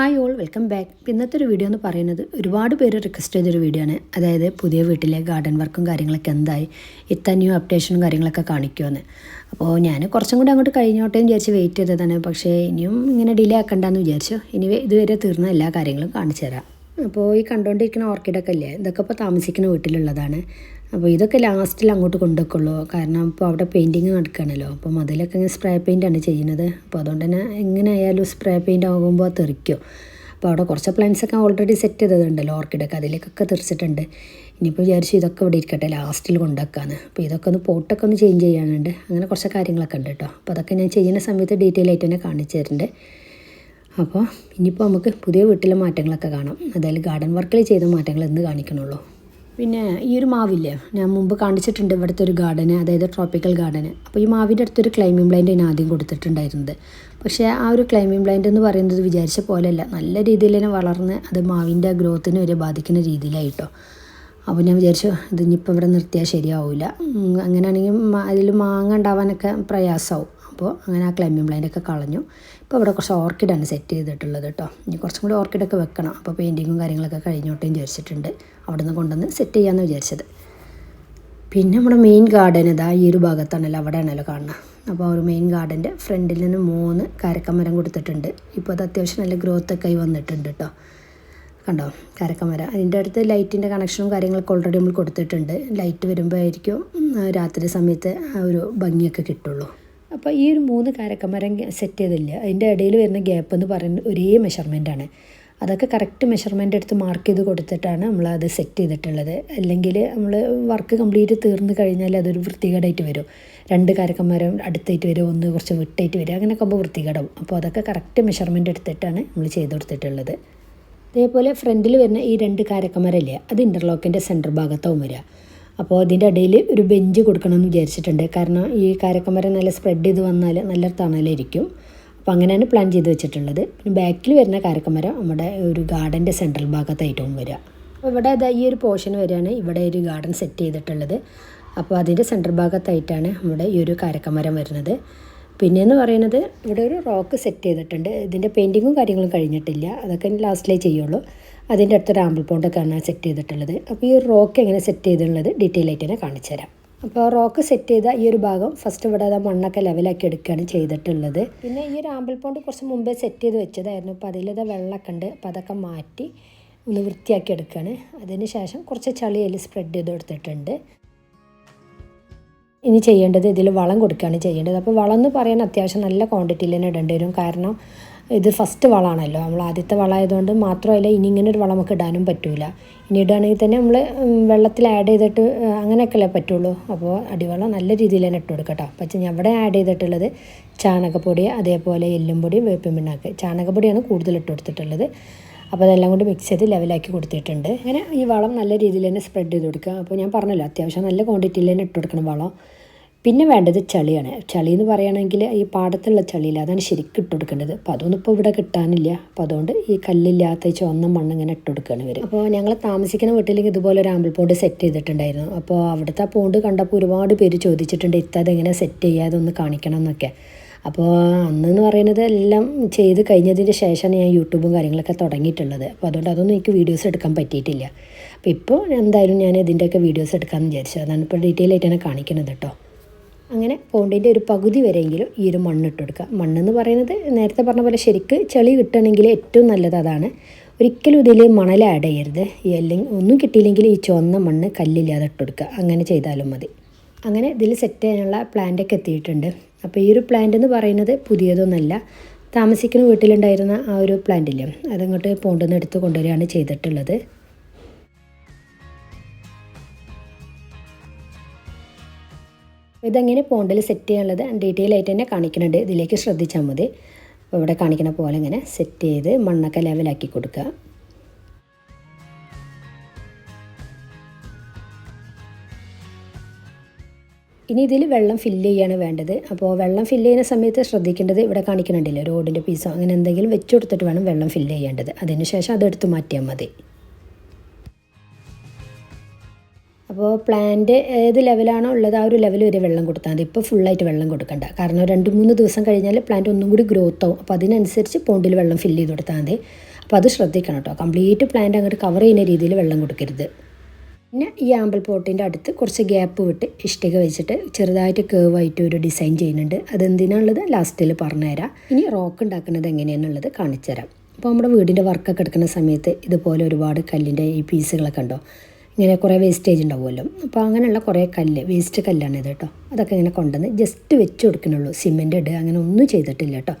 Hi all welcome back. ഇന്നത്തെ ഒരു video എന്ന് പറയുന്നത് ഒരുപാട് പേര് റിക്വസ്റ്റ് ചെയ്തൊരു വീഡിയോ ആണ്. അതായത് പുതിയ വീട്ടിലെ ഗാർഡൻ വർക്കും കാര്യങ്ങളൊക്കെ എന്തായി ഇത്ത ന്യൂ അപ്ഡേഷനും കാര്യങ്ങളൊക്കെ കാണിക്കുമെന്ന് അപ്പോൾ ഞാൻ കുറച്ചും കൂടി അങ്ങോട്ട് കഴിഞ്ഞോട്ടെ എന്ന് വിചാരിച്ച് വെയിറ്റ് ചെയ്തതാണ്. പക്ഷേ ഇനിയും ഇങ്ങനെ ഡിലേ ആക്കണ്ടെന്ന് വിചാരിച്ചു. ഇനി ഇതുവരെ തീർന്ന എല്ലാ കാര്യങ്ങളും കാണിച്ചു തരാം. അപ്പോൾ ഈ കണ്ടുകൊണ്ടിരിക്കുന്ന ഓർക്കിഡൊക്കെ അല്ലേ ഇതൊക്കെ ഇപ്പോൾ താമസിക്കുന്ന വീട്ടിലുള്ളതാണ്. അപ്പോൾ ഇതൊക്കെ ലാസ്റ്റിൽ അങ്ങോട്ട് കൊണ്ടുവെക്കുള്ളൂ. കാരണം ഇപ്പോൾ അവിടെ പെയിന്റിങ് നടക്കുകയാണല്ലോ. അപ്പോൾ മതിലൊക്കെ ഇങ്ങനെ സ്പ്രേ പെയിന്റാണ് ചെയ്യുന്നത്. അപ്പോൾ അതുകൊണ്ട് തന്നെ എങ്ങനെ ആയാലും സ്പ്രേ പെയിന്റ് ആകുമ്പോൾ തെറിക്കും. അപ്പോൾ അവിടെ കുറച്ച് ഒക്കെ ഓൾറെഡി സെറ്റ് ചെയ്തതുണ്ടല്ലോ ഓർക്കിഡൊക്കെ. അതിലേക്കൊക്കെ തെറിച്ചിട്ടുണ്ട്. ഇനിയിപ്പോൾ വിചാരിച്ചു ഇതൊക്കെ ഇവിടെ ഇരിക്കട്ടെ ലാസ്റ്റിൽ കൊണ്ടുവെക്കാന്ന്. അപ്പോൾ ഇതൊക്കെ ഒന്ന് പോട്ടൊക്കെ ഒന്ന് ചേഞ്ച് ചെയ്യാനുണ്ട്. അങ്ങനെ കുറച്ച് കാര്യങ്ങളൊക്കെ ഉണ്ട് കേട്ടോ. അപ്പോൾ അതൊക്കെ ഞാൻ ചെയ്യുന്ന സമയത്ത് ഡീറ്റെയിൽ ആയിട്ട് തന്നെ കാണിച്ചു തരുന്നുണ്ട്. അപ്പോൾ ഇനിയിപ്പോൾ നമുക്ക് പുതിയ വീട്ടിലെ മാറ്റങ്ങളൊക്കെ കാണാം. അതായത് ഗാർഡൻ വർക്കിൽ ചെയ്ത മാറ്റങ്ങൾ എന്ന് കാണിക്കണുള്ളൂ. പിന്നെ ഈ ഒരു മാവില്ലേ ഞാൻ മുമ്പ് കാണിച്ചിട്ടുണ്ട് ഇവിടുത്തെ ഒരു ഗാർഡന് അതായത് ട്രോപ്പിക്കൽ ഗാർഡന് അപ്പോൾ ഈ മാവിന്റെ അടുത്തൊരു ക്ലൈമ്പിംഗ് ബ്ലൈൻഡ് ഞാൻ ആദ്യം കൊടുത്തിട്ടുണ്ടായിരുന്നത്. പക്ഷേ ആ ഒരു ക്ലൈമ്പിംഗ് ബ്ലൈൻഡ് എന്ന് പറയുന്നത് വിചാരിച്ച പോലെയല്ല. നല്ല രീതിയിൽ തന്നെ വളർന്ന് അത് മാവിന്റെ ഗ്രോത്തിന് വരെ ബാധിക്കുന്ന രീതിയിലായിട്ടോ. അപ്പോൾ ഞാൻ വിചാരിച്ചു ഇത് ഇനിയിപ്പോൾ ഇവിടെ നിർത്തിയാൽ ശരിയാവില്ല അങ്ങനെയാണെങ്കിൽ അതിൽ മാങ്ങ ഉണ്ടാവാനൊക്കെ പ്രയാസമാവും അപ്പോൾ അങ്ങനെ ആ ക്ലൈമ്പിംഗ് ബ്ലൈൻഡൊക്കെ കളഞ്ഞു. ഇപ്പോൾ ഇവിടെ കുറച്ച് ഓർക്കിഡാണ് സെറ്റ് ചെയ്തിട്ടുള്ളത് കേട്ടോ ഇനി കുറച്ചും കൂടി ഓർക്കിഡൊക്കെ വെക്കണം. അപ്പോൾ പെയിന്റിങ്ങും കാര്യങ്ങളൊക്കെ കഴിഞ്ഞോട്ടേ വിചാരിച്ചിട്ടുണ്ട്. അവിടെ നിന്ന് കൊണ്ടുവന്ന് സെറ്റ് ചെയ്യാമെന്ന് വിചാരിച്ചത്. പിന്നെ നമ്മുടെ മെയിൻ ഗാർഡൻ ഇതാ ഈ ഒരു ഭാഗത്താണല്ലോ അവിടെയാണല്ലോ കാണുന്നത് അപ്പോൾ ആ ഒരു മെയിൻ ഗാർഡന്റെ ഫ്രണ്ടിൽ നിന്ന് മൂന്ന് കാരക്കമരം കൊടുത്തിട്ടുണ്ട്. ഇപ്പോൾ അത് അത്യാവശ്യം നല്ല ഗ്രോത്ത് ഒക്കെ ആയി വന്നിട്ടുണ്ട് കേട്ടോ കണ്ടോ? കാരക്കമരം. അതിന്റെ അടുത്ത് ലൈറ്റിന്റെ കണക്ഷനും കാര്യങ്ങളൊക്കെ ഓൾറെഡി നമ്മൾ കൊടുത്തിട്ടുണ്ട്. ലൈറ്റ് വരുമ്പോഴായിരിക്കും രാത്രി സമയത്ത് ആ ഒരു ഭംഗിയൊക്കെ കിട്ടുള്ളൂ. അപ്പോൾ ഈ ഒരു മൂന്ന് കാരക്കമരം സെറ്റ് ചെയ്തില്ല. അതിന്റെ ഇടയിൽ വരുന്ന ഗ്യാപ്പ് എന്ന് പറയുന്നത് ഒരേ മെഷർമെന്റാണ് അതൊക്കെ കറക്റ്റ് മെഷർമെന്റ് എടുത്ത് മാർക്ക് ചെയ്ത് കൊടുത്തിട്ടാണ് നമ്മൾ അത് സെറ്റ് ചെയ്തിട്ടുള്ളത്. അല്ലെങ്കിൽ നമ്മൾ വർക്ക് കംപ്ലീറ്റ് തീർന്നു കഴിഞ്ഞാൽ അതൊരു വൃത്തികേടായിട്ട് വരും. രണ്ട് കാരക്കന്മാരും അടുത്തായിട്ട് വരും ഒന്ന് കുറച്ച് വിട്ടായിട്ട് വരും. അങ്ങനെയൊക്കെ ആകുമ്പോൾ വൃത്തികേടാവും. അപ്പോൾ അതൊക്കെ കറക്റ്റ് മെഷർമെന്റ് എടുത്തിട്ടാണ് നമ്മൾ ചെയ്ത് കൊടുത്തിട്ടുള്ളത്. അതേപോലെ ഫ്രണ്ടിൽ വരുന്ന ഈ രണ്ട് കാരക്കമരല്ലേ അത് ഇന്റർലോക്കിന്റെ സെന്റർ ഭാഗത്താവും വരിക. അപ്പോൾ അതിന്റെ ഇടയിൽ ഒരു ബെഞ്ച് കൊടുക്കണമെന്ന് വിചാരിച്ചിട്ടുണ്ട്. കാരണം ഈ കാരക്കമരം നല്ല സ്പ്രെഡ് ചെയ്ത് വന്നാൽ നല്ല തണലായിരിക്കും അപ്പോൾ അങ്ങനെയാണ് പ്ലാൻ ചെയ്ത് വെച്ചിട്ടുള്ളത്. പിന്നെ ബാക്കിൽ വരുന്ന കാരക്കമരം നമ്മുടെ ഒരു ഗാർഡന്റെ സെൻട്രൽ ഭാഗത്തായിട്ടും വരിക. അപ്പോൾ ഇവിടെ അതാ ഈ ഒരു പോർഷൻ വരെയാണ് ഇവിടെ ഒരു ഗാർഡൻ സെറ്റ് ചെയ്തിട്ടുള്ളത്. അപ്പോൾ അതിന്റെ സെൻട്രൽ ഭാഗത്തായിട്ടാണ് നമ്മുടെ ഈ ഒരു കാരക്കമരം വരുന്നത്. പിന്നെയെന്ന് പറയുന്നത് ഇവിടെ ഒരു റോക്ക് സെറ്റ് ചെയ്തിട്ടുണ്ട്. ഇതിന്റെ പെയിന്റിങ്ങും കാര്യങ്ങളും കഴിഞ്ഞിട്ടില്ല. അതൊക്കെ ലാസ്റ്റിലേ ചെയ്യുള്ളൂ. അതിന്റെ അടുത്തൊരു ആമ്പിൾ പോണ്ടൊക്കെയാണ് സെറ്റ് ചെയ്തിട്ടുള്ളത്. അപ്പോൾ ഈ റോക്ക് എങ്ങനെ സെറ്റ് ചെയ്തിട്ടുള്ളത് ഡീറ്റെയിൽ ആയിട്ട് തന്നെ കാണിച്ചു തരാം. അപ്പോൾ റോക്ക് സെറ്റ് ചെയ്ത ഈ ഒരു ഭാഗം ഫസ്റ്റ് ഇവിടെ അത് മണ്ണൊക്കെ ലെവലാക്കി എടുക്കുകയാണ് ചെയ്തിട്ടുള്ളത്. പിന്നെ ഈ ഒരു ആമ്പിൾ പോണ്ട് കുറച്ച് മുമ്പേ സെറ്റ് ചെയ്ത് വെച്ചതായിരുന്നു. അപ്പോൾ അതിലത് വെള്ളമൊക്കെ ഉണ്ട്. അപ്പോൾ അതൊക്കെ മാറ്റി ഒന്ന് വൃത്തിയാക്കി എടുക്കുകയാണ്. അതിന് ശേഷം കുറച്ച് ചളി അതിൽ സ്പ്രെഡ് ചെയ്ത് കൊടുത്തിട്ടുണ്ട്. ഇനി ചെയ്യേണ്ടത് ഇതിൽ വളം കൊടുക്കുകയാണ് ചെയ്യേണ്ടത്. അപ്പോൾ വളം എന്ന് പറയാൻ അത്യാവശ്യം നല്ല ക്വാണ്ടിറ്റിയിൽ തന്നെ ഇടേണ്ടി വരും. കാരണം ഇത് ഫസ്റ്റ് വളമാണല്ലോ നമ്മൾ ആദ്യത്തെ വളമായതുകൊണ്ട് മാത്രമല്ല ഇനി ഇങ്ങനെ ഒരു വളം നമുക്ക് ഇടാനും പറ്റില്ല ഇനി ഇടുകയാണെങ്കിൽ തന്നെ നമ്മൾ വെള്ളത്തിൽ ആഡ് ചെയ്തിട്ട് അങ്ങനെയൊക്കെയല്ലേ പറ്റുള്ളൂ. അപ്പോൾ അടിവെള്ളം നല്ല രീതിയിൽ തന്നെ ഇട്ട് കൊടുക്കട്ടോ. പക്ഷേ ഞാൻ ഇവിടെ ആഡ് ചെയ്തിട്ടുള്ളത് ചാണകപ്പൊടി അതേപോലെ എല്ലും പൊടി വേപ്പിൻ പിണ്ണാക്ക്. ചാണകപ്പൊടിയാണ് കൂടുതൽ ഇട്ട് കൊടുത്തിട്ടുള്ളത്. അപ്പോൾ അതെല്ലാം കൊണ്ട് മിക്സ് ചെയ്ത് ലെവലാക്കി കൊടുത്തിട്ടുണ്ട്. അങ്ങനെ ഈ വളം നല്ല രീതിയിൽ തന്നെ സ്പ്രെഡ് ചെയ്ത് കൊടുക്കുക. അപ്പോൾ ഞാൻ പറഞ്ഞല്ലോ അത്യാവശ്യം നല്ല ക്വാണ്ടിറ്റിയിൽ തന്നെ ഇട്ട് കൊടുക്കണം വളം. പിന്നെ വേണ്ടത് ചളിയാണ്. ചളി എന്ന് പറയുകയാണെങ്കിൽ ഈ പാടത്തുള്ള ചളിയില്ല. അതാണ് ശരിക്കും ഇട്ട് കൊടുക്കേണ്ടത്. അപ്പോൾ അതൊന്നും ഇപ്പോൾ ഇവിടെ കിട്ടാനില്ല. അപ്പോൾ അതുകൊണ്ട് ഈ കല്ലില്ലാത്ത ചുവന്ന മണ്ണ് ഇങ്ങനെ ഇട്ട് കൊടുക്കുകയാണ് ഇവർ അപ്പോൾ ഞങ്ങൾ താമസിക്കുന്ന വീട്ടിലേക്ക് ഇതുപോലെ ഒരു ആമ്പിൾ പോണ്ട് സെറ്റ് ചെയ്തിട്ടുണ്ടായിരുന്നു. അപ്പോൾ അവിടുത്തെ പോണ്ട് കണ്ടപ്പോൾ ഒരുപാട് പേര് ചോദിച്ചിട്ടുണ്ട് ഇത്ത അതെങ്ങനെ സെറ്റ് ചെയ്യുക? അതൊന്ന് കാണിക്കണം എന്നൊക്കെ. അപ്പോൾ അന്നെന്ന് പറയുന്നത് എല്ലാം ചെയ്ത് കഴിഞ്ഞതിന് ശേഷമാണ് ഞാൻ യൂട്യൂബും കാര്യങ്ങളൊക്കെ തുടങ്ങിയിട്ടുള്ളത്. അപ്പോൾ അതുകൊണ്ട് അതൊന്നും എനിക്ക് വീഡിയോസ് എടുക്കാൻ പറ്റിയിട്ടില്ല. അപ്പോൾ ഇപ്പോൾ എന്തായാലും ഞാൻ ഇതിന്റെയൊക്കെ വീഡിയോസ് എടുക്കാമെന്ന് വിചാരിച്ചു. അതാണ് ഇപ്പോൾ ഡീറ്റെയിൽ ആയിട്ട് തന്നെ കാണിക്കുന്നത് കേട്ടോ. അങ്ങനെ പോണ്ടിന്റെ ഒരു പകുതി വരെയെങ്കിലും ഈ ഒരു മണ്ണിട്ട് കൊടുക്കുക മണ്ണെന്ന് പറയുന്നത് നേരത്തെ പറഞ്ഞ പോലെ ശരിക്ക് ചെളി കിട്ടണമെങ്കിൽ ഏറ്റവും നല്ലത് അതാണ്. ഒരിക്കലും ഇതിൽ മണൽ ആഡ് ചെയ്യരുത്. ഈ അല്ലെങ്കിൽ ഒന്നും കിട്ടിയില്ലെങ്കിൽ ഈ ചുവന്ന മണ്ണ് കല്ലില്ലാതെ ഇട്ട് കൊടുക്കുക അങ്ങനെ ചെയ്താലും മതി. അങ്ങനെ ഇതിൽ സെറ്റ് ചെയ്യാനുള്ള പ്ലാന്റൊക്കെ എത്തിയിട്ടുണ്ട്. അപ്പോൾ ഈ ഒരു പ്ലാന്റ് എന്ന് പറയുന്നത് പുതിയതൊന്നല്ല. താമസിക്കുന്ന വീട്ടിലുണ്ടായിരുന്ന ആ ഒരു പ്ലാന്റ് ഇല്ലേ? അതങ്ങോട്ട് പോണ്ടെന്ന് എടുത്ത് കൊണ്ടുവരികയാണ് ചെയ്തിട്ടുള്ളത്. ഇതെങ്ങനെ പോണ്ടിൽ സെറ്റ് ചെയ്യാനുള്ളത് ഡീറ്റെയിൽ ആയിട്ട് തന്നെ കാണിക്കുന്നുണ്ട്. ഇതിലേക്ക് ശ്രദ്ധിച്ചാൽ മതി. ഇവിടെ കാണിക്കുന്ന പോലെ ഇങ്ങനെ സെറ്റ് ചെയ്ത് മണ്ണൊക്കെ ലെവലാക്കി കൊടുക്കുക. ഇനി ഇതിൽ വെള്ളം ഫില്ല് ചെയ്യാണ് വേണ്ടത്. അപ്പോൾ വെള്ളം ഫില്ല് ചെയ്യുന്ന സമയത്ത് ശ്രദ്ധിക്കേണ്ടത് ഇവിടെ കാണിക്കുന്നുണ്ടല്ലോ റോഡിന്റെ പീസോ അങ്ങനെ എന്തെങ്കിലും വെച്ച് കൊടുത്തിട്ട് വേണം വെള്ളം ഫില്ല് ചെയ്യേണ്ടത്. അതിനുശേഷം അത് അതെടുത്ത് മാറ്റിയാൽ മതി. അപ്പോൾ പ്ലാന്റ് ഏത് ലെവലാണോ ഉള്ളത് ആ ഒരു ലെവൽ വരെ വെള്ളം കൊടുത്താൽ മതി. ഇപ്പോൾ ഫുള്ളായിട്ട് വെള്ളം കൊടുക്കണ്ട. കാരണം രണ്ട് മൂന്ന് ദിവസം കഴിഞ്ഞാൽ പ്ലാന്റ് ഒന്നും കൂടി ഗ്രോത്ത് ആവും. അപ്പോൾ അതിനനുസരിച്ച് പോണ്ടിൽ വെള്ളം ഫില്ല് ചെയ്ത് കൊടുത്താൽ മതി. അപ്പോൾ അത് ശ്രദ്ധിക്കണം കേട്ടോ. കംപ്ലീറ്റ് പ്ലാന്റ് അങ്ങോട്ട് കവർ ചെയ്യുന്ന രീതിയിൽ വെള്ളം കൊടുക്കരുത്. പിന്നെ ഈ ആമ്പിൾ പോട്ടിന്റെ അടുത്ത് കുറച്ച് ഗ്യാപ്പ് വിട്ട് ഇഷ്ടിക വെച്ചിട്ട് ചെറുതായിട്ട് കേവായിട്ട് ഒരു ഡിസൈൻ ചെയ്യുന്നുണ്ട്. അതെന്തിനാണുള്ളത്? ലാസ്റ്റിൽ പറഞ്ഞുതരാം. ഇനി റോക്ക് ഉണ്ടാക്കുന്നത് എങ്ങനെയാണെന്നുള്ളത് കാണിച്ചു തരാം അപ്പോൾ നമ്മുടെ വീടിന്റെ വർക്കൊക്കെ എടുക്കുന്ന സമയത്ത് ഇതുപോലെ ഒരുപാട് കല്ലിന്റെ ഈ പീസുകളൊക്കെ ഉണ്ടോ? ഇങ്ങനെ കുറേ വേസ്റ്റേജ് ഉണ്ടാവുമല്ലോ. അപ്പോൾ അങ്ങനെയുള്ള കുറേ കല്ല് വേസ്റ്റ് കല്ലാണ് ഇത് കേട്ടോ അതൊക്കെ ഇങ്ങനെ കൊണ്ടുവന്ന് ജസ്റ്റ് വെച്ച് കൊടുക്കണുള്ളൂ. സിമെന്റ് ഇടുക അങ്ങനെ ഒന്നും ചെയ്തിട്ടില്ല കേട്ടോ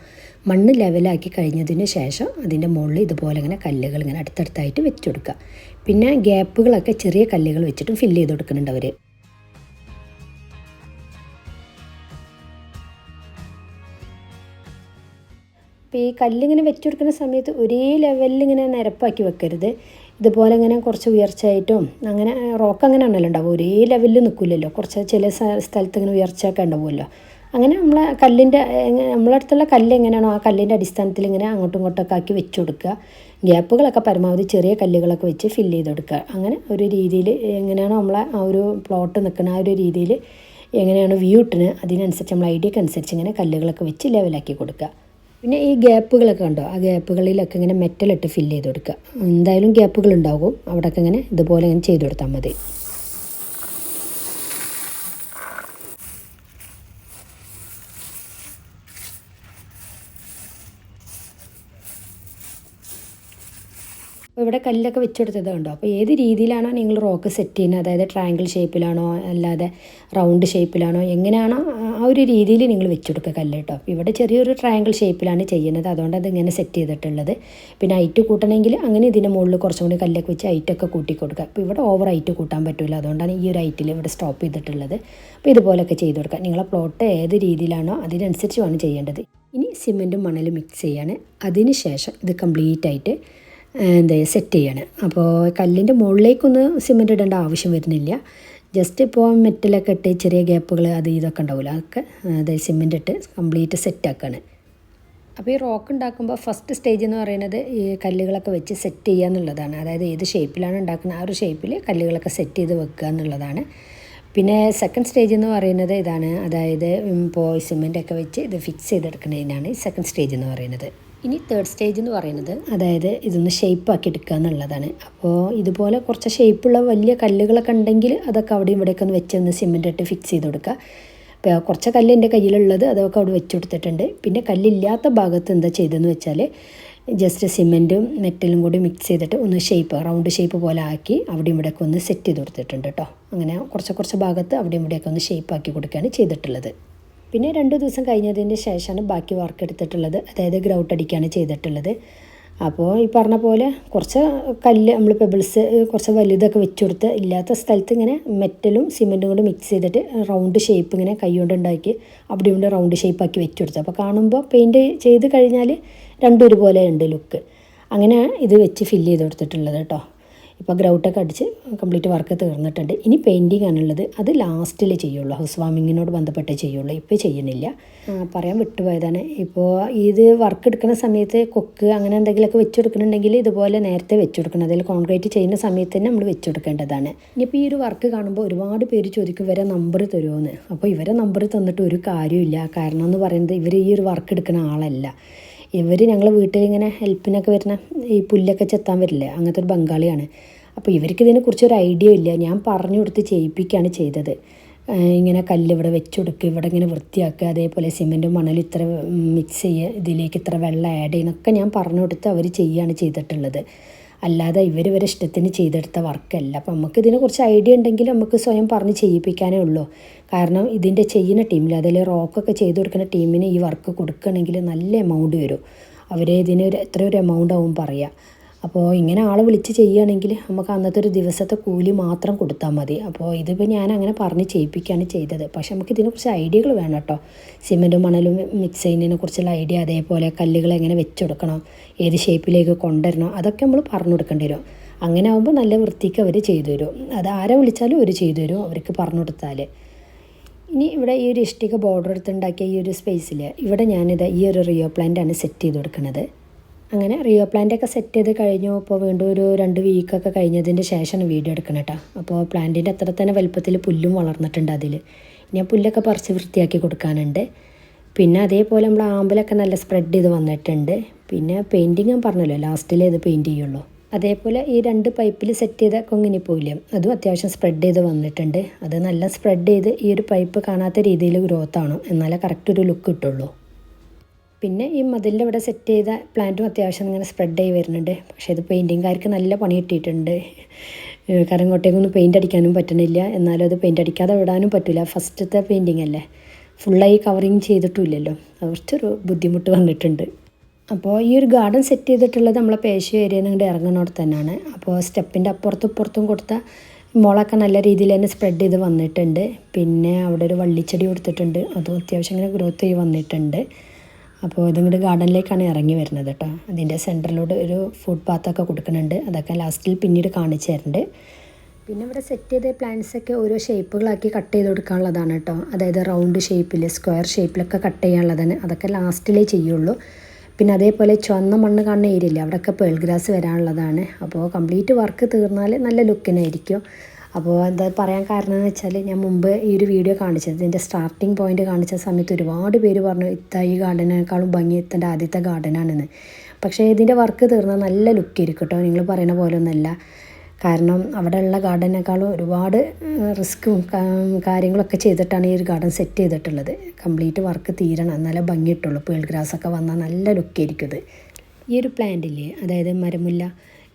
മണ്ണ് ലെവലാക്കി കഴിഞ്ഞതിന് ശേഷം അതിന്റെ മുകളിൽ ഇതുപോലെ ഇങ്ങനെ കല്ലുകൾ ഇങ്ങനെ അടുത്തടുത്തായിട്ട് വെച്ച് കൊടുക്കുക. പിന്നെ ഗ്യാപ്പുകളൊക്കെ ചെറിയ കല്ലുകൾ വെച്ചിട്ടും ഫില്ല് ചെയ്ത് കൊടുക്കുന്നുണ്ട് അവർ അപ്പോൾ ഈ കല്ലിങ്ങനെ വെച്ച് കൊടുക്കുന്ന സമയത്ത് ഒരേ ലെവലിൽ ഇങ്ങനെ നിരപ്പാക്കി വെക്കരുത്. ഇതുപോലെ ഇങ്ങനെ കുറച്ച് ഉയർച്ചയായിട്ടും അങ്ങനെ റോക്ക് അങ്ങനെ ആണല്ലോ ഉണ്ടാവും ഒരേ ലെവലിൽ നിൽക്കില്ലല്ലോ കുറച്ച് ചില സ്ഥലത്ത് ഇങ്ങനെ ഉയർച്ചയൊക്കെ ഉണ്ടാവുമല്ലോ. അങ്ങനെ നമ്മളെ കല്ലിന്റെ നമ്മളെ അടുത്തുള്ള കല്ല് എങ്ങനെയാണോ ആ കല്ലിന്റെ അടിസ്ഥാനത്തിൽ ഇങ്ങനെ അങ്ങോട്ടും ഇങ്ങോട്ടൊക്കെ ആക്കി വെച്ച് കൊടുക്കുക. ഗ്യാപ്പുകളൊക്കെ പരമാവധി ചെറിയ കല്ലുകളൊക്കെ വെച്ച് ഫില്ല് ചെയ്ത് കൊടുക്കുക. അങ്ങനെ ഒരു രീതിയിൽ എങ്ങനെയാണോ നമ്മളെ ആ ഒരു പ്ലോട്ട് നിൽക്കുന്ന ആ ഒരു രീതിയിൽ എങ്ങനെയാണ് വ്യൂ ഇട്ടുന്നത് അതിനനുസരിച്ച് നമ്മൾ ഐഡിയക്ക് അനുസരിച്ച് ഇങ്ങനെ കല്ലുകളൊക്കെ വെച്ച് ലെവലാക്കി കൊടുക്കുക. പിന്നെ ഈ ഗ്യാപ്പുകളൊക്കെ ഉണ്ടോ ആ ഗ്യാപ്പുകളിലൊക്കെ ഇങ്ങനെ മെറ്റലിട്ട് ഫില്ല് ചെയ്ത് കൊടുക്കുക. എന്തായാലും ഗ്യാപ്പുകൾ ഉണ്ടാകും. അവിടെയൊക്കെ ഇങ്ങനെ ഇതുപോലെ ഇങ്ങനെ ചെയ്ത് കൊടുത്താൽ മതി. അപ്പോൾ ഇവിടെ കല്ലൊക്കെ വെച്ചെടുത്തത് കണ്ടോ? അപ്പോൾ ഏത് രീതിയിലാണോ നിങ്ങൾ റോക്ക് സെറ്റ് ചെയ്യുന്നത്? അതായത് ട്രയാങ്കിൾ ഷേപ്പിലാണോ അല്ലാതെ റൗണ്ട് ഷേപ്പിലാണോ എങ്ങനെയാണോ ആ ഒരു രീതിയിൽ നിങ്ങൾ വെച്ചെടുക്കുക കല്ല് കേട്ടോ. അപ്പോൾ ഇവിടെ ചെറിയൊരു ട്രയാങ്കിൾ ഷേപ്പിലാണ് ചെയ്യുന്നത്. അതുകൊണ്ട് അത് ഇങ്ങനെ സെറ്റ് ചെയ്തിട്ടുള്ളത്. പിന്നെ ഐറ്റ് കൂട്ടണമെങ്കിൽ അങ്ങനെ ഇതിന്റെ മുകളിൽ കുറച്ചും കൂടി കല്ലൊക്കെ വെച്ച് ഹൈറ്റൊക്കെ കൂട്ടി കൊടുക്കുക. അപ്പോൾ ഇവിടെ ഓവർ ഐറ്റ് കൂട്ടാൻ പറ്റില്ല അതുകൊണ്ടാണ് ഈ ഒരു ഹൈറ്റിൽ ഇവിടെ സ്റ്റോപ്പ് ചെയ്തിട്ടുള്ളത്. അപ്പോൾ ഇതുപോലെയൊക്കെ ചെയ്ത് കൊടുക്കുക. നിങ്ങളെ പ്ലോട്ട് ഏത് രീതിയിലാണോ അതിനനുസരിച്ചുമാണ് ചെയ്യേണ്ടത്. ഇനി സിമെന്റും മണലും മിക്സ് ചെയ്യാണ്. അതിന് ശേഷം ഇത് കംപ്ലീറ്റ് ആയിട്ട് എന്താ സെറ്റ് ചെയ്യണം. അപ്പോൾ കല്ലിന്റെ മുകളിലേക്കൊന്ന് സിമെന്റ് ഇടേണ്ട ആവശ്യം വരുന്നില്ല. ജസ്റ്റ് ഇപ്പോൾ മെറ്റലൊക്കെ ഇട്ട് ചെറിയ ഗ്യാപ്പുകൾ അത് ഇതൊക്കെ ഉണ്ടാവില്ല അതൊക്കെ അതായത് സിമെന്റ് ഇട്ട് കംപ്ലീറ്റ് സെറ്റ് സെറ്റാക്കാണ് അപ്പോൾ ഈ റോക്ക് ഉണ്ടാക്കുമ്പോൾ ഫസ്റ്റ് സ്റ്റേജ് എന്ന് പറയുന്നത് ഈ കല്ലുകളൊക്കെ വെച്ച് സെറ്റ് ചെയ്യുക എന്നുള്ളതാണ്. അതായത് ഏത് ഷേപ്പിലാണ് ഉണ്ടാക്കുന്നത് ആ ഒരു ഷേപ്പിൽ കല്ലുകളൊക്കെ സെറ്റ് ചെയ്ത് വെക്കുക എന്നുള്ളതാണ്. പിന്നെ സെക്കൻഡ് സ്റ്റേജ് എന്ന് പറയുന്നത് ഇതാണ്. അതായത് ഇപ്പോൾ സിമെന്റൊക്കെ വെച്ച് ഇത് ഫിക്സ് ചെയ്തെടുക്കുന്നതിനാണ് സെക്കൻഡ് സ്റ്റേജ് എന്ന് പറയുന്നത്. ഇനി തേർഡ് സ്റ്റേജ് എന്ന് പറയുന്നത്. അതായത് ഇതൊന്ന് ഷേപ്പാക്കി എടുക്കുക എന്നുള്ളതാണ്. അപ്പോൾ ഇതുപോലെ കുറച്ച് ഷേപ്പുള്ള വലിയ കല്ലുകളൊക്കെ ഉണ്ടെങ്കിൽ അതൊക്കെ അവിടെയും ഇവിടെയൊക്കെ ഒന്ന് വെച്ച് ഒന്ന് സിമെന്റ് ഇട്ട് ഫിക്സ് ചെയ്ത് കൊടുക്കുക. അപ്പോൾ കുറച്ച് കല്ല് എന്റെ കയ്യിലുള്ളത് അതൊക്കെ അവിടെ വെച്ച് കൊടുത്തിട്ടുണ്ട്. പിന്നെ കല്ലില്ലാത്ത ഭാഗത്ത് എന്താ ചെയ്തതെന്ന് വെച്ചാൽ ജസ്റ്റ് സിമെന്റും മെറ്റലും കൂടി മിക്സ് ചെയ്തിട്ട് ഒന്ന് ഷേപ്പ് റൗണ്ട് ഷേപ്പ് പോലെ ആക്കി അവിടെയും ഇവിടെയൊക്കെ ഒന്ന് സെറ്റ് ചെയ്ത് കൊടുത്തിട്ടുണ്ട് കേട്ടോ അങ്ങനെ കുറച്ച് കുറച്ച് ഭാഗത്ത് അവിടെയും ഇവിടെയൊക്കെ ഒന്ന് ഷേപ്പ് ആക്കി കൊടുക്കുകയാണ് ചെയ്തിട്ടുള്ളത്. പിന്നെ രണ്ട് ദിവസം കഴിഞ്ഞതിന് ശേഷമാണ് ബാക്കി വർക്ക് എടുത്തിട്ടുള്ളത്. അതായത് ഗ്രൗട്ട് അടിക്കുകയാണ് ചെയ്തിട്ടുള്ളത്. അപ്പോൾ ഈ പറഞ്ഞ പോലെ കുറച്ച് കല്ല് നമ്മൾ പെബിൾസ് കുറച്ച് വലുതൊക്കെ വെച്ച് കൊടുത്ത് ഇല്ലാത്ത സ്ഥലത്ത് ഇങ്ങനെ മെറ്റലും സിമെന്റും കൂടി മിക്സ് ചെയ്തിട്ട് റൗണ്ട് ഷേപ്പ് ഇങ്ങനെ കൈ കൊണ്ട് ഉണ്ടാക്കി അവിടെ ഇവിടെ റൗണ്ട് ഷേപ്പാക്കി വെച്ച് കൊടുത്തു അപ്പോൾ കാണുമ്പോൾ പെയിന്റ് ചെയ്ത് കഴിഞ്ഞാൽ രണ്ടും ഒരുപോലെ ഉണ്ട് ലുക്ക് അങ്ങനെ ഇത് വെച്ച് ഫില്ല് ചെയ്ത് കൊടുത്തിട്ടുള്ളത് കേട്ടോ. ഇപ്പോൾ ഗ്രൗട്ടൊക്കെ അടിച്ച് കംപ്ലീറ്റ് വർക്ക് തീർന്നിട്ടുണ്ട്. ഇനി പെയിന്റിങ് ആണുള്ളത് അത് ലാസ്റ്റിൽ ചെയ്യുള്ളൂ. ഹൗസ് വാമിങ്ങിനോട് ബന്ധപ്പെട്ടേ ചെയ്യുള്ളൂ. ഇപ്പോൾ ചെയ്യണില്ല പറയാൻ വിട്ടുപോയതാണ്. ഇപ്പോൾ ഇത് വർക്ക് എടുക്കുന്ന സമയത്ത് കൊക്ക് അങ്ങനെ എന്തെങ്കിലുമൊക്കെ വെച്ച് കൊടുക്കുന്നുണ്ടെങ്കിൽ ഇതുപോലെ നേരത്തെ വെച്ചുകൊടുക്കണം അതായത് കോൺക്രീറ്റ് ചെയ്യുന്ന സമയത്ത് തന്നെ നമ്മൾ വെച്ചെടുക്കേണ്ടതാണ്. ഇനിയിപ്പോൾ ഈ ഒരു വർക്ക് കാണുമ്പോൾ ഒരുപാട് പേര് ചോദിക്കും ഇവരെ നമ്പർ തരുമോയെന്ന് അപ്പോൾ ഇവരെ നമ്പർ തന്നിട്ട് ഒരു കാര്യമില്ല കാരണം എന്ന് പറയുന്നത് ഇവർ ഈ ഒരു വർക്ക് എടുക്കുന്ന ആളല്ല. ഇവർ വീട്ടിൽ ഇങ്ങനെ ഹെൽപ്പിനൊക്കെ വരുന്ന ഈ പുല്ലൊക്കെ ചെത്താൻ വരില്ലേ അങ്ങനത്തെ ഒരു ബംഗാളിയാണ്. അപ്പോൾ ഇവർക്ക് ഇതിനെക്കുറിച്ച് ഒരു ഐഡിയ ഇല്ല. ഞാൻ പറഞ്ഞു കൊടുത്ത് ചെയ്യിപ്പിക്കുകയാണ് ചെയ്തത്. ഇങ്ങനെ കല്ല് ഇവിടെ വെച്ച് കൊടുക്കുക ഇവിടെ ഇങ്ങനെ വൃത്തിയാക്കുക അതേപോലെ സിമെന്റും മണലും ഇത്ര മിക്സ് ചെയ്യുക ഇതിലേക്ക് ഇത്ര വെള്ളം ആഡ് ചെയ്യുന്നൊക്കെ ഞാൻ പറഞ്ഞു കൊടുത്ത് അവർ ചെയ്യുകയാണ് ചെയ്തിട്ടുള്ളത്. അല്ലാതെ ഇവർ ഇവരെ ഇഷ്ടത്തിന് ചെയ്തെടുത്ത വർക്കല്ല അപ്പം നമുക്ക് ഇതിനെക്കുറിച്ച് ഐഡിയ ഉണ്ടെങ്കിൽ നമുക്ക് സ്വയം പറഞ്ഞ് ചെയ്യിപ്പിക്കാനേ ഉള്ളൂ. കാരണം ഇതിന്റെ ചെയ്യുന്ന ടീമിൽ അതിൽ റോക്കൊക്കെ ചെയ്ത് കൊടുക്കുന്ന ടീമിന് ഈ വർക്ക് കൊടുക്കുകയാണെങ്കിൽ നല്ല എമൗണ്ട് വരും. അവർ ഇതിന് ഒരു എത്ര ഒരു എമൗണ്ട് ആവും പറയുക അപ്പോൾ ഇങ്ങനെ ആൾ വിളിച്ച് ചെയ്യുകയാണെങ്കിൽ നമുക്ക് അന്നത്തെ ഒരു ദിവസത്തെ കൂലി മാത്രം കൊടുത്താൽ മതി. അപ്പോൾ ഇതിപ്പോൾ ഞാൻ അങ്ങനെ പറഞ്ഞ് ചെയ്യിപ്പിക്കുകയാണ് ചെയ്തത്. പക്ഷേ നമുക്ക് ഇതിനെക്കുറിച്ച് ഐഡിയകൾ വേണം കേട്ടോ. സിമെന്റും മണലും മിക്സ് ചെയ്യുന്നതിനെ കുറിച്ചുള്ള ഐഡിയ അതേപോലെ കല്ലുകൾ എങ്ങനെ വെച്ചെടുക്കണം ഏത് ഷേപ്പിലേക്ക് കൊണ്ടുവരണം അതൊക്കെ നമ്മൾ പറഞ്ഞു കൊടുക്കേണ്ടി വരും. അങ്ങനെ ആകുമ്പോൾ നല്ല വൃത്തിക്ക് അവർ ചെയ്തു തരും. അത് ആരെ വിളിച്ചാലും അവർ ചെയ്തു തരും അവർക്ക് പറഞ്ഞു കൊടുത്താൽ ഇനി ഇവിടെ ഈ ഒരു ഇഷ്ടിക ബോർഡർ എടുത്തുണ്ടാക്കിയ ഈ ഒരു സ്പേസിൽ ഇവിടെ ഞാനിത് ഈ ഒരു റിയോ പ്ലാന്റാണ് സെറ്റ് ചെയ്ത് കൊടുക്കുന്നത് അങ്ങനെ റിയോ പ്ലാന്റ് ഒക്കെ സെറ്റ് ചെയ്ത് കഴിഞ്ഞു. അപ്പോൾ വീണ്ടും ഒരു രണ്ട് വീക്കൊക്കെ കഴിഞ്ഞതിന്റെ ശേഷമാണ് വീഡിയോ എടുക്കണം കേട്ടോ അപ്പോൾ പ്ലാന്റിന്റെ അത്ര തന്നെ വലുപ്പത്തിൽ പുല്ലും വളർന്നിട്ടുണ്ട് അതിൽ ഞാൻ പുല്ലൊക്കെ പറിച്ച് വൃത്തിയാക്കി കൊടുക്കാനുണ്ട്. പിന്നെ അതേപോലെ നമ്മൾ ആമ്പലൊക്കെ നല്ല സ്പ്രെഡ് ചെയ്ത് വന്നിട്ടുണ്ട്. പിന്നെ പെയിന്റിങ് പറഞ്ഞല്ലോ ലാസ്റ്റിലേ ഇത് പെയിന്റ് ചെയ്യുള്ളൂ. അതേപോലെ ഈ രണ്ട് പൈപ്പിൽ സെറ്റ് ചെയ്ത കൊങ്ങിനിപ്പൂവില്ലേ അതും അത്യാവശ്യം സ്പ്രെഡ് ചെയ്ത് വന്നിട്ടുണ്ട്. അത് നല്ല സ്പ്രെഡ് ചെയ്ത് ഈ ഒരു പൈപ്പ് കാണാത്ത രീതിയിൽ ഗ്രോത്ത് ആണ് എന്നാലേ കറക്റ്റ് ഒരു ലുക്ക് കിട്ടുള്ളൂ. പിന്നെ ഈ മതിലിന്റെ ഇവിടെ സെറ്റ് ചെയ്ത പ്ലാന്റും അത്യാവശ്യം ഇങ്ങനെ സ്പ്രെഡ് ആയി വരുന്നുണ്ട്. പക്ഷേ ഇത് പെയിന്റിങ്കാർക്ക് നല്ല പണി കിട്ടിയിട്ടുണ്ട്. കാരണം ഇങ്ങോട്ടേക്കൊന്നും പെയിന്റ് അടിക്കാനും പറ്റണില്ല. എന്നാലും അത് പെയിന്റ് അടിക്കാതെ വിടാനും പറ്റില്ല ഫസ്റ്റത്തെ പെയിന്റിങ് അല്ലേ? ഫുള്ളായി കവറിങ് ചെയ്തിട്ടുമില്ലല്ലോ. അത് കുറച്ചൊരു ബുദ്ധിമുട്ട് വന്നിട്ടുണ്ട്. അപ്പോൾ ഈ ഒരു ഗാർഡൻ സെറ്റ് ചെയ്തിട്ടുള്ളത് നമ്മളെ പേശി ഏരിയയിൽ നിന്ന് ഇറങ്ങുന്നിടത്ത് തന്നെയാണ്. അപ്പോൾ സ്റ്റെപ്പിന്റെ അപ്പുറത്തും ഇപ്പുറത്തും കൊടുത്ത മുളൊക്കെ നല്ല രീതിയിൽ തന്നെ സ്പ്രെഡ് ചെയ്ത് വന്നിട്ടുണ്ട്. പിന്നെ അവിടെ ഒരു വള്ളിച്ചെടി കൊടുത്തിട്ടുണ്ട്. അതും അത്യാവശ്യം ഇങ്ങനെ ഗ്രോത്ത് ചെയ്ത് വന്നിട്ടുണ്ട്. അപ്പോൾ ഇതിങ്ങോട്ട് ഗാർഡനിലേക്കാണ് ഇറങ്ങി വരുന്നത് കേട്ടോ. അതിന്റെ സെന്ററിലൂടെ ഒരു ഫുഡ് പാത്തൊക്കെ കൊടുക്കുന്നുണ്ട്. അതൊക്കെ ലാസ്റ്റിൽ പിന്നീട് കാണിച്ചു തരുന്നുണ്ട് പിന്നെ ഇവിടെ സെറ്റ് ചെയ്ത പ്ലാന്റ്സ് ഒക്കെ ഓരോ ഷേപ്പുകളാക്കി കട്ട് ചെയ്ത് കൊടുക്കാനുള്ളതാണ് കേട്ടോ. അതായത് റൗണ്ട് ഷേപ്പിൽ സ്ക്വയർ ഷേപ്പിലൊക്കെ കട്ട് ചെയ്യാനുള്ളതാണ്. അതൊക്കെ ലാസ്റ്റിലേ ചെയ്യുള്ളൂ. പിന്നെ അതേപോലെ ചുവന്ന മണ്ണ് കാണുന്ന ഏരിയ ഇല്ലേ അവിടെയൊക്കെ പേൾ ഗ്രാസ് വരാനുള്ളതാണ്. അപ്പോൾ കംപ്ലീറ്റ് വർക്ക് തീർന്നാൽ നല്ല ലുക്കിനായിരിക്കും. അപ്പോൾ എന്താ പറയാൻ കാരണം എന്ന് വെച്ചാൽ ഞാൻ മുമ്പ് ഈ ഒരു വീഡിയോ കാണിച്ചത് ഇതിന്റെ സ്റ്റാർട്ടിങ് പോയിന്റ് കാണിച്ച സമയത്ത് ഒരുപാട് പേര് പറഞ്ഞു ഇത്ത ഈ ഗാർഡനേക്കാളും ഭംഗി ഇത്തന്റെ ആദ്യത്തെ ഗാർഡനാണെന്ന്. പക്ഷേ ഇതിന്റെ വർക്ക് തീർന്നാൽ നല്ല ലുക്കായിരിക്കും കേട്ടോ നിങ്ങൾ പറയുന്ന പോലെ ഒന്നല്ല. കാരണം അവിടെയുള്ള ഗാർഡനേക്കാളും ഒരുപാട് റിസ്ക്കും കാര്യങ്ങളൊക്കെ ചെയ്തിട്ടാണ് ഈ ഒരു ഗാർഡൻ സെറ്റ് ചെയ്തിട്ടുള്ളത്. കംപ്ലീറ്റ് വർക്ക് തീരണം എന്നാലേ ഭംഗിയിട്ടുള്ളൂ പേൾ ഗ്രാസ് ഒക്കെ വന്നാൽ നല്ല ലുക്കായിരിക്കും ഇത് ഈ ഒരു പ്ലാന്റില്ലേ അതായത് മരമുല്ല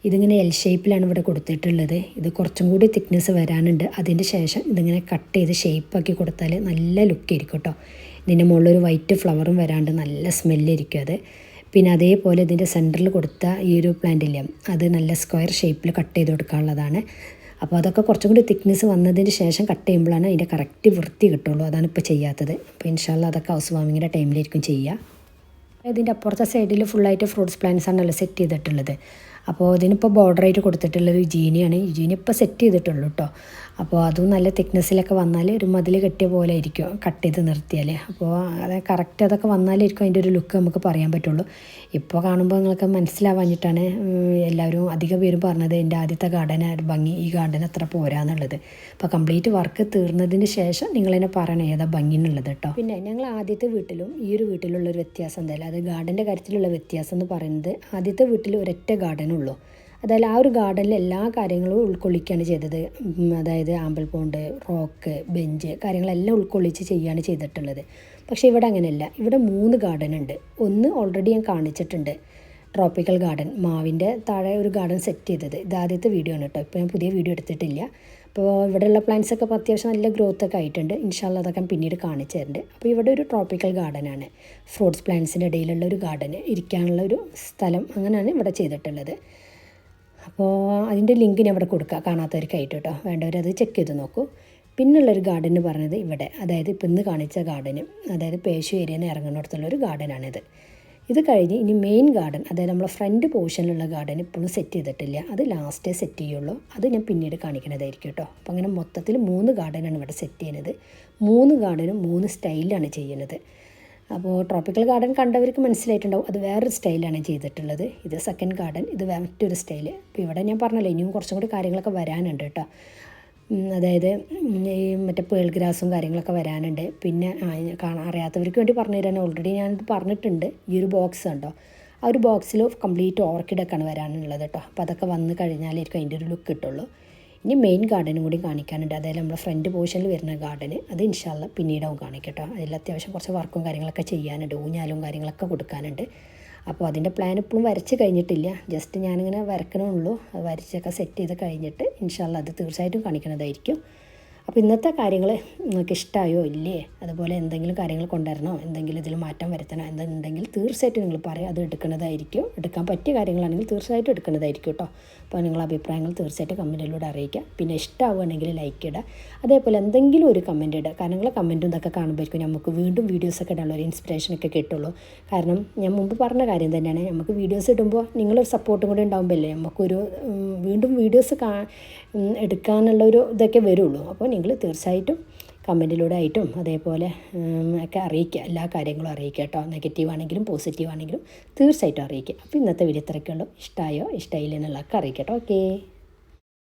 ഇതിങ്ങനെ എൽ ഷേപ്പിലാണ് ഇവിടെ കൊടുത്തിട്ടുള്ളത്. ഇത് കുറച്ചും കൂടി തിക്നെസ് വരാനുണ്ട്. അതിന്റെ ശേഷം ഇതിങ്ങനെ കട്ട് ചെയ്ത് ഷേപ്പാക്കി കൊടുത്താൽ നല്ല ലുക്കായിരിക്കും കേട്ടോ. ഇതിന്റെ മുകളിൽ ഒരു വൈറ്റ് ഫ്ലവറും വരാണ്ട് നല്ല സ്മെല്ലായിരിക്കും അത്. പിന്നെ അതേപോലെ ഇതിന്റെ സെന്ററിൽ കൊടുത്ത ഈ ഒരു പ്ലാന്റ് അത് നല്ല സ്ക്വയർ ഷേപ്പിൽ കട്ട് ചെയ്ത് കൊടുക്കാനുള്ളതാണ്. അപ്പോൾ അതൊക്കെ കുറച്ചും കൂടി തിക്നെസ് വന്നതിന് ശേഷം കട്ട് ചെയ്യുമ്പോഴാണ് അതിന്റെ കറക്റ്റ് വൃത്തി കിട്ടുള്ളൂ. അതാണ് ഇപ്പോൾ ചെയ്യാത്തത്. അപ്പോൾ ഇൻഷാല്ല അതൊക്കെ ഹൗസ് വാമിങ്ങിന്റെ ടൈമിലായിരിക്കും ചെയ്യുക. ഇതിന്റെ അപ്പുറത്തെ സൈഡിൽ ഫുള്ളായിട്ട് ഫ്രൂട്ട്സ് പ്ലാന്റ്സ് ആണല്ലോ സെറ്റ് ചെയ്തിട്ടുള്ളത്. അപ്പോൾ ഇതിനിപ്പോൾ ബോർഡറായിട്ട് കൊടുത്തിട്ടുള്ളത് യുജീനിയാണ് യുജീനി ഇപ്പോൾ സെറ്റ് ചെയ്തിട്ടുള്ളൂ കേട്ടോ അപ്പോൾ അതും നല്ല തിക്നെസ്സിലൊക്കെ വന്നാൽ ഒരു മതിൽ കെട്ടിയ പോലെ ആയിരിക്കും കട്ട് ചെയ്ത് നിർത്തിയാൽ അപ്പോൾ അത് കറക്റ്റ് അതൊക്കെ വന്നാലായിരിക്കും അതിന്റെ ഒരു ലുക്ക് നമുക്ക് പറയാൻ പറ്റുള്ളൂ. ഇപ്പോൾ കാണുമ്പോൾ നിങ്ങൾക്ക് മനസ്സിലാവാഞ്ഞിട്ടാണ് എല്ലാവരും അധിക പേരും പറഞ്ഞത് എന്റെ ആദ്യത്തെ ഗാർഡൻ ഭംഗി ഈ ഗാർഡൻ അത്ര പോരാന്നുള്ളത് അപ്പോൾ കംപ്ലീറ്റ് വർക്ക് തീർന്നതിന് ശേഷം നിങ്ങളതിനെ പറയണം ഏതാ ഭംഗി എന്നുള്ളത് കേട്ടോ പിന്നെ ഞങ്ങൾ ആദ്യത്തെ വീട്ടിലും ഈ ഒരു വീട്ടിലുള്ള ഒരു വ്യത്യാസം എന്തായാലും അത് ഗാർഡന്റെ കാര്യത്തിലുള്ള വ്യത്യാസം എന്ന് പറയുന്നത് ആദ്യത്തെ വീട്ടിൽ ഒരൊറ്റ ഗാർഡനുള്ളൂ അതായത് ആ ഒരു ഗാർഡനിൽ എല്ലാ കാര്യങ്ങളും ഉൾക്കൊള്ളിക്കുകയാണ് ചെയ്തത്. അതായത് ആമ്പൽ പോണ്ട് റോക്ക് ബെഞ്ച് കാര്യങ്ങളെല്ലാം ഉൾക്കൊള്ളിച്ച് ചെയ്യുകയാണ് ചെയ്തിട്ടുള്ളത്. പക്ഷേ ഇവിടെ അങ്ങനെയല്ല. ഇവിടെ മൂന്ന് ഗാർഡൻ ഉണ്ട്. ഒന്ന് ഓൾറെഡി ഞാൻ കാണിച്ചിട്ടുണ്ട്. ട്രോപ്പിക്കൽ ഗാർഡൻ മാവിന്റെ താഴെ ഒരു ഗാർഡൻ സെറ്റ് ചെയ്തത്. ഇത് ആദ്യത്തെ വീഡിയോ ആണ് കേട്ടോ. ഇപ്പോൾ ഞാൻ പുതിയ വീഡിയോ എടുത്തിട്ടില്ല. അപ്പോൾ ഇവിടെയുള്ള പ്ലാന്റ്സ് ഒക്കെ ഇപ്പോൾ അത്യാവശ്യം നല്ല ഗ്രോത്ത് ഒക്കെ ആയിട്ടുണ്ട്. ഇൻഷാല്ല അതൊക്കെ പിന്നീട് കാണിച്ചു തരുന്നുണ്ട് അപ്പോൾ ഇവിടെ ഒരു ട്രോപ്പിക്കൽ ഗാർഡനാണ് ഫ്രൂട്ട്സ് പ്ലാന്റ്സിന്റെ ഇടയിലുള്ള ഒരു ഗാർഡൻ ഇരിക്കാനുള്ള ഒരു സ്ഥലം അങ്ങനെയാണ് ഇവിടെ ചെയ്തിട്ടുള്ളത്. അപ്പോൾ അതിന്റെ ലിങ്ക് ഞാൻ ഇവിടെ കൊടുക്കുക കാണാത്തവർക്കായിട്ട് കേട്ടോ. വേണ്ടവരത് ചെക്ക് ചെയ്ത് നോക്കൂ. പിന്നുള്ളൊരു ഗാർഡൻ എന്ന് പറഞ്ഞത് ഇവിടെ. അതായത് ഇപ്പം ഇന്ന് കാണിച്ച ഗാർഡന് അതായത് പേശു ഏരിയയിൽ നിന്ന് ഇറങ്ങുന്നിടത്തുള്ള ഒരു ഗാർഡനാണിത് ഇത് കഴിഞ്ഞ് ഇനി മെയിൻ ഗാർഡൻ അതായത് നമ്മളെ ഫ്രണ്ട് പോർഷനിലുള്ള ഗാർഡൻ ഇപ്പോഴും സെറ്റ് ചെയ്തിട്ടില്ല. അത് ലാസ്റ്റേ സെറ്റ് ചെയ്യുള്ളൂ. അത് ഞാൻ പിന്നീട് കാണിക്കുന്നതായിരിക്കും കേട്ടോ അപ്പോൾ അങ്ങനെ മൊത്തത്തിൽ മൂന്ന് ഗാർഡനാണ് ഇവിടെ സെറ്റ് ചെയ്യുന്നത്. മൂന്ന് ഗാർഡനും മൂന്ന് സ്റ്റൈലാണ് ചെയ്യുന്നത്. അപ്പോൾ ട്രോപ്പിക്കൽ ഗാർഡൻ കണ്ടവർക്ക് മനസ്സിലായിട്ടുണ്ടാവും. അത് വേറൊരു സ്റ്റൈലാണ് ചെയ്തിട്ടുള്ളത്. ഇത് സെക്കൻഡ് ഗാർഡൻ ഇത് മറ്റൊരു സ്റ്റൈൽ ഇപ്പോൾ ഇവിടെ ഞാൻ പറഞ്ഞല്ലോ ഇനിയും കുറച്ചും കൂടി കാര്യങ്ങളൊക്കെ വരാനുണ്ട് കേട്ടോ അതായത് ഈ മറ്റേ പേൾ ഗ്രാസും കാര്യങ്ങളൊക്കെ വരാനുണ്ട്. പിന്നെ കാണാൻ അറിയാത്തവർക്ക് വേണ്ടി പറഞ്ഞു തരാൻ ഓൾറെഡി ഞാനിത് പറഞ്ഞിട്ടുണ്ട്. ഈ ഒരു ബോക്സ് ഉണ്ടോ? ആ ഒരു ബോക്സിൽ കംപ്ലീറ്റ് ഓർക്കിഡൊക്കെയാണ് വരാനുള്ളത് കേട്ടോ അപ്പോൾ അതൊക്കെ വന്ന് കഴിഞ്ഞാലായിരിക്കും അതിന്റെ ഒരു ലുക്ക് കിട്ടുള്ളൂ. ഇനി മെയിൻ ഗാർഡനും കൂടി കാണിക്കാനുണ്ട്. അതായത് നമ്മുടെ ഫ്രണ്ട് പോർഷനിൽ വരുന്ന ഗാർഡന് അത് ഇൻഷാല്ല പിന്നീടാവും കാണിക്കട്ടോ. അതിൽ അത്യാവശ്യം കുറച്ച് വർക്കും കാര്യങ്ങളൊക്കെ ചെയ്യാനുണ്ട്. ഊഞ്ഞാലും കാര്യങ്ങളൊക്കെ കൊടുക്കാനുണ്ട്. അപ്പോൾ അതിന്റെ പ്ലാൻ ഇപ്പോഴും വരച്ച് കഴിഞ്ഞിട്ടില്ല. ജസ്റ്റ് ഞാനിങ്ങനെ വരക്കണമുള്ളൂ അത് വരച്ചൊക്കെ സെറ്റ് ചെയ്ത് കഴിഞ്ഞിട്ട് ഇൻഷാല്ല അത് തീർച്ചയായിട്ടും കാണിക്കുന്നതായിരിക്കും അപ്പോൾ ഇന്നത്തെ കാര്യങ്ങൾ നിങ്ങൾക്ക് ഇഷ്ടമായോ ഇല്ലേ? അതുപോലെ എന്തെങ്കിലും കാര്യങ്ങൾ കൊണ്ടുവരണോ? എന്തെങ്കിലും ഇതിൽ മാറ്റം വരുത്തണോ? എന്തുണ്ടെങ്കിൽ തീർച്ചയായിട്ടും നിങ്ങൾ പറയാം. അത് എടുക്കുന്നതായിരിക്കും. എടുക്കാൻ പറ്റിയ കാര്യങ്ങളാണെങ്കിൽ തീർച്ചയായിട്ടും എടുക്കുന്നതായിരിക്കും കേട്ടോ. അപ്പോൾ നിങ്ങളുടെ അഭിപ്രായങ്ങൾ തീർച്ചയായിട്ടും കമന്റിലൂടെ അറിയിക്കുക. പിന്നെ ഇഷ്ടമാവുകയാണെങ്കിൽ ലൈക്ക് ഇടുക. അതേപോലെ എന്തെങ്കിലും ഒരു കമന്റ് ഇടുക. കാരണം നിങ്ങളെ കമന്റും ഇതൊക്കെ കാണുമ്പോഴേക്കും നമുക്ക് വീണ്ടും വീഡിയോസൊക്കെ ഇടാനുള്ള ഒരു ഇൻസ്പിറേഷനൊക്കെ കിട്ടുള്ളൂ. കാരണം ഞാൻ മുമ്പ് പറഞ്ഞ കാര്യം തന്നെയാണ്. നമുക്ക് വീഡിയോസ് ഇടുമ്പോൾ നിങ്ങളൊരു സപ്പോർട്ടും കൂടി ഉണ്ടാകുമ്പോഴല്ലേ നമുക്കൊരു വീണ്ടും വീഡിയോസ് കാ എടുക്കാനുള്ള ഒരു ഇതൊക്കെ വരുള്ളൂ. അപ്പോൾ നിങ്ങൾ തീർച്ചയായിട്ടും കമന്റിലൂടെ ആയിട്ടും അതേപോലെ ഒക്കെ അറിയിക്കുക. എല്ലാ കാര്യങ്ങളും അറിയിക്കുക കേട്ടോ. നെഗറ്റീവ് ആണെങ്കിലും പോസിറ്റീവ് ആണെങ്കിലും തീർച്ചയായിട്ടും അറിയിക്കുക. അപ്പോൾ ഇന്നത്തെ വീഡിയോ ഇത്രയൊക്കെ ഉള്ളൂ ഇഷ്ടമായോ ഇഷ്ടമായില്ല എന്നുള്ളതൊക്കെ അറിയിക്കട്ടോ ഓക്കേ